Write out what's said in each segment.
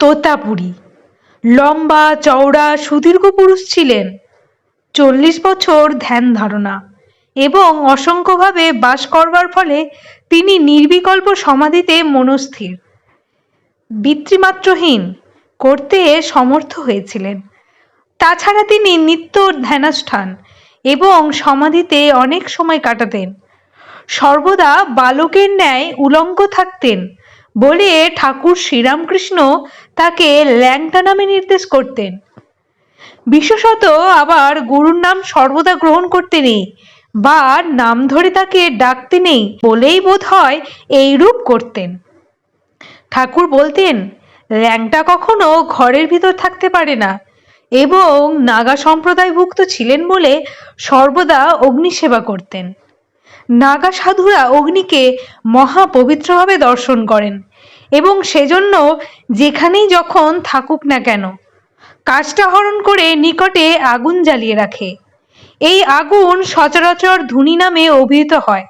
তোতাপুরী। লম্বা, চওড়া, সুদীর্ঘ পুরুষ ছিলেন। চল্লিশ বছর ধ্যান ধারণা এবং অসংখ্যভাবে বাস করবার ফলে তিনি নির্বিকল্প সমাধিতে মনস্থির। পিতৃমাত্রহীন করতে সমর্থ হয়েছিলেন। তাছাড়া তিনি নিত্য ধ্যানাষ্ঠান এবং সমাধিতে অনেক সময় কাটাতেন। সর্বদা বালকের ন্যায় উলঙ্গ থাকতেন বলে ঠাকুর শ্রীরামকৃষ্ণ তাকে ল্যাংটা নামে নির্দেশ করতেন। বিশেষত আবার গুরুর নাম সর্বদা গ্রহণ করতে নেই বা নাম ধরে তাকে ডাকতে নেই বলেই বোধ হয় এইরূপ করতেন। ঠাকুর বলতেন, ল্যাংটা কখনো ঘরের ভিতর থাকতে পারে না এবং নাগা সম্প্রদায়ভুক্ত ছিলেন বলে সর্বদা অগ্নি সেবা করতেন। নাগা সাধুরা অগ্নিকে মহা পবিত্রভাবে দর্শন করেন এবং সেজন্য যেখানেই যখন থাকুক না কেন, কাজটা হরণ করে নিকটে আগুন জ্বালিয়ে রাখে। এই আগুন সচরাচর ধুনি নামে অভিহিত হয়।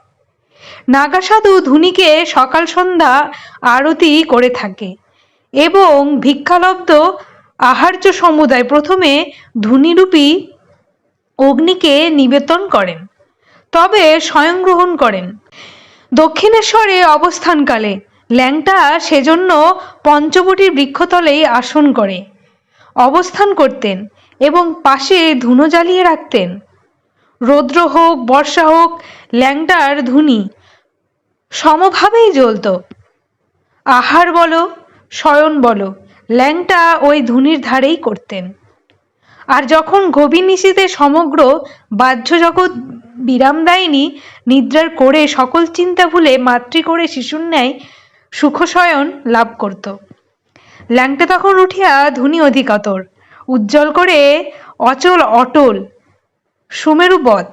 নাগা সাধু ধুনিকে সকাল সন্ধ্যা আরতি করে থাকে এবং ভিক্ষালব্ধ আহার্য সমুদায় প্রথমে ধুনিরূপী অগ্নিকে নিবেদন করেন, তবে স্বয়ং গ্রহণ করেন। দক্ষিণেশ্বরে অবস্থানকালে ল্যাংটা সেজন্য পঞ্চবটির বৃক্ষতলেই আসন করে, অবস্থান করতেন এবং পাশে ধুনো জ্বালিয়ে রাখতেন। রৌদ্র হোক, বর্ষা হোক, ল্যাংটার ধুনি সমভাবেই জ্বলত। আহার বলো, শয়ন বলো, ল্যাংটা ওই ধুনির ধারেই করতেন। আর যখন গভীর নিশীতে সমগ্র বাহ্য জগৎ বিরাম দেয়নি, নিদ্রার করে সকল চিন্তা ভুলে মাতৃ করে শিশুর ন্যায় সুখশয়ন লাভ করত। ল্যাংটা তখন উঠিয়া ধুনি অধিকতর, উজ্জ্বল করে অচল অটল সুমেরুবৎ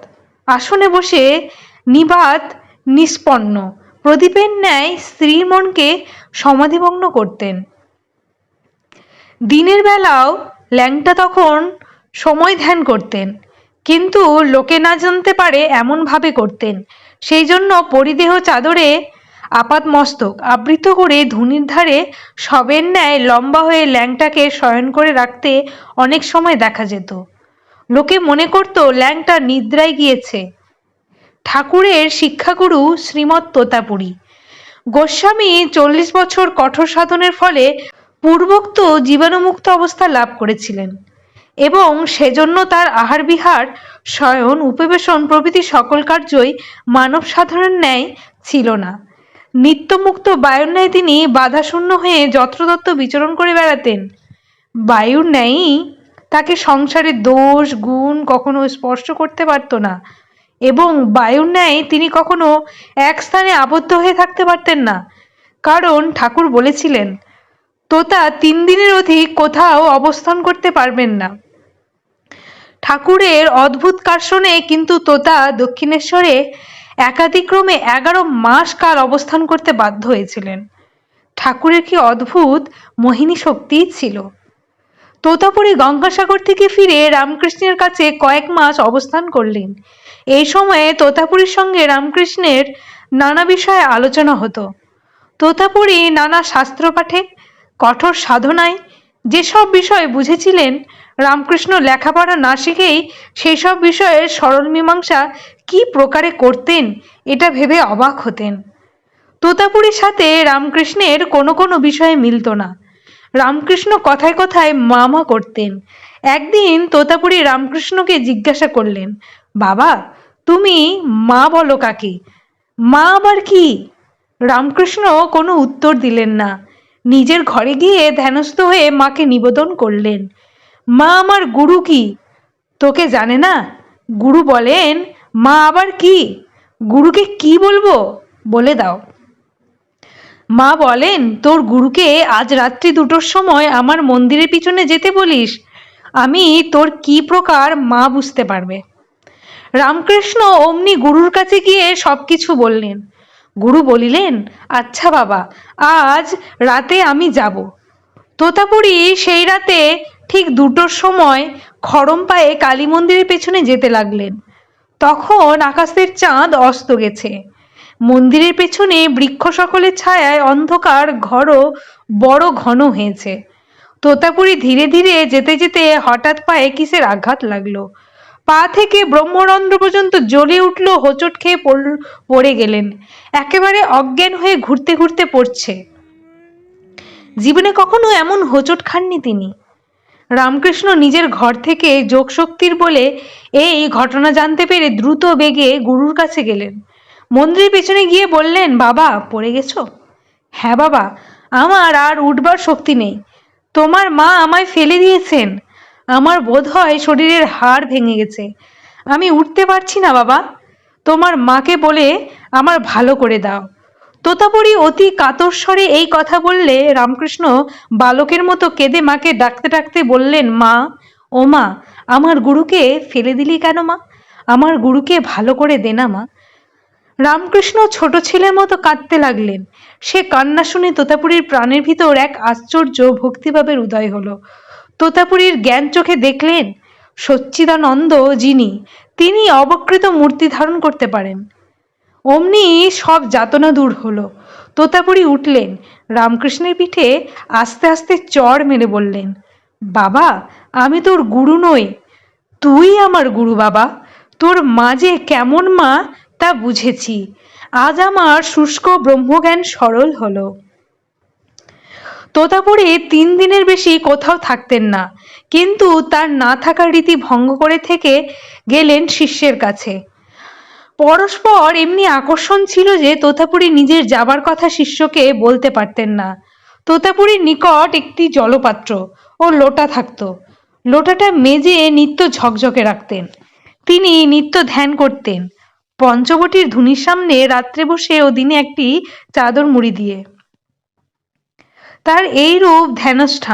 আসনে বসে নিবাত নিষ্পন্ন, প্রদীপের ন্যায় স্ত্রীর মনকে সমাধিভগ্ন করতেন। দিনের বেলাও ল্যাংটা তখন সময় ধ্যান করতেন, কিন্তু লোকে না জানতে পারে এমনভাবে করতেন। সেই জন্য পরিদেহ চাদরে আপাত মস্তক। আবৃত করে ধুনির ধারে সবের ন্যায় লম্বা হয়ে ল্যাংটাকে শয়ন করে রাখতে অনেক সময় দেখা যেত। লোকে মনে করত, ল্যাংটা নিদ্রায় গিয়েছে। ঠাকুরের শিক্ষাগুরু শ্রীমৎ তোতাপুরী। গোস্বামী চল্লিশ বছর কঠোর সাধনের ফলে পূর্বোক্ত জীবাণুমুক্ত অবস্থা লাভ করেছিলেন এবং সেজন্য তার আহার বিহার শয়ন, উপবেশন প্রভৃতি সকল কার্যই মানব সাধারণ ন্যায় ছিল না। নিত্যমুক্ত বায়ুর ন্যায় তিনি বাধাশূন্য হয়ে যত্রতত্র বিচরণ করে বেড়াতেন। বায়ুর ন্যায়ই তাকে সংসারের দোষ, গুণ কখনো স্পর্শ করতে পারত না এবং বায়ুর ন্যায় তিনি কখনো এক স্থানে আবদ্ধ হয়ে থাকতে পারতেন না। কারণ ঠাকুর বলেছিলেন, তোতা তিন দিনের অধিক কোথাও অবস্থান করতে পারবেন না। ঠাকুরের অদ্ভুত কার্শনে কিন্তু তোতা দক্ষিণেশ্বরে একাদিক্রমে এগারো মাস কাল অবস্থান করতে বাধ্য হয়েছিলেন। ঠাকুরের কি অদ্ভুত মোহিনী শক্তি ছিল? তোতাপুরি গঙ্গাসাগর থেকে ফিরে রামকৃষ্ণের কাছে কয়েক মাস অবস্থান করলেন। এই সময়ে তোতাপুরীর সঙ্গে রামকৃষ্ণের নানা বিষয়ে আলোচনা হতো। তোতাপুরী নানা শাস্ত্র পাঠে, কঠোর সাধনায় যেসব বিষয় বুঝেছিলেন, রামকৃষ্ণ লেখাপড়া না শিখেই সেই সব বিষয়ের সরল মীমাংসা কি প্রকারে করতেন, এটা ভেবে অবাক হতেন। তোতাপুরীর সাথে রামকৃষ্ণের কোনো কোনো বিষয়ে মিলত না। রামকৃষ্ণ কথায় কথায় মামা করতেন। একদিন তোতাপুরী রামকৃষ্ণকে জিজ্ঞাসা করলেন, বাবা, তুমি মা বলো কাকে? মা আবার কি? রামকৃষ্ণ কোনো উত্তর দিলেন না। নিজের ঘরে গিয়ে ধ্যানস্থ হয়ে মাকে নিবেদন করলেন, মা আমার গুরু কি? তোকে জানে না। গুরু বলেন মা আবার কি? গুরুকে কি বলব? বলে দাও। মা বলেন, তোর গুরুকে আজ রাত্রি দুটোর সময় আমার মন্দিরের পিছনে যেতে বলিস? আমি তোর কি প্রকার মা বুঝতে পারবে? রামকৃষ্ণ অমনি গুরুর কাছে গিয়ে সব কিছু বললেন। গুরু বলিলেন আচ্ছা বাবা, আজ রাতে আমি যাব। তোতাপুরি সেই রাতে ঠিক দুটোর সময় খড়ম পায়ে কালী মন্দিরের পেছনে যেতে লাগলেন। তখন আকাশের চাঁদ অস্ত গেছে। মন্দিরের পেছনে বৃক্ষ সকলের ছায়ায় অন্ধকার ঘরও বড় ঘন হয়েছে। তোতাপুরি ধীরে ধীরে যেতে যেতে হঠাৎ পায়ে কিসের আঘাত লাগল। পা থেকে ব্রহ্মরন্ধ্র পর্যন্ত জ্বলে উঠল, হোঁচট খেয়ে পড়ে গেলেন। একেবারে অজ্ঞান হয়ে ঘুরতে ঘুরতে পড়ছে। জীবনে কখনো এমন হোঁচট খাননি তিনি। রামকৃষ্ণ নিজের ঘর থেকে যোগশক্তির বলে এই ঘটনা জানতে পেরে দ্রুত বেগে গুরুর কাছে গেলেন। মন্দিরের পেছনে গিয়ে বললেন, বাবা, পড়ে গেছো? হ্যাঁ বাবা, আমার আর উঠবার শক্তি নেই। তোমার মা আমায় ফেলে দিয়েছেন। আমার বোধ হয় শরীরের হাড় ভেঙে গেছে। আমি উঠতে পারছি না বাবা। তোমার মাকে বলে আমার ভালো করে দাও। তোতাপুরি অতি কাতর স্বরে এই কথা বললে রামকৃষ্ণ বালকের মতো কেঁদে মাকে ডাকতে ডাকতে বললেন, মা, ও মা, আমার গুরুকে ফেলে দিলি কেন মা? আমার গুরুকে ভালো করে দে না মা। রামকৃষ্ণ ছোট ছেলের মতো কাঁদতে লাগলেন। সে কান্না শুনে তোতাপুরীর প্রাণের ভিতর এক আশ্চর্য ভক্তিভাবের উদয় হলো। তোতাপুরীর জ্ঞান চোখে দেখলেন সচ্চিদানন্দ যিনি, তিনি অবকৃত মূর্তি ধারণ করতে পারেন। অমনি সব যাতনা দূর হলো। তোতাপুরি উঠলেন, রামকৃষ্ণের পিঠে আস্তে আস্তে চড় মেরে বললেন, বাবা, আমি তোর গুরু নই। তুই আমার গুরু বাবা। তোর মা যে কেমন মা, তা বুঝেছি। আজ আমার শুষ্ক ব্রহ্মজ্ঞান সরল হলো। তোতাপুরি তিন দিনের বেশি কোথাও থাকতেন না। কিন্তু তার না থাকার রীতি ভঙ্গ করে থেকে গেলেন শিষ্যের কাছে। পরস্পর এমনি আকর্ষণ ছিল যে তোতাপুরি নিজের যাবার কথা শিষ্যকে বলতে পারতেন না। তোতাপুরীর নিকট একটি জলপাত্র ও লোটা থাকতো। লোটাটা মেজে নিত্য ঝকঝকে রাখতেন। তিনি নিত্য ধ্যান করতেন। পঞ্চবটির ধুনির সামনে রাত্রে বসে ও দিনে একটি চাদর মুড়ি দিয়ে। তার এই রূপ ধ্যানস্থান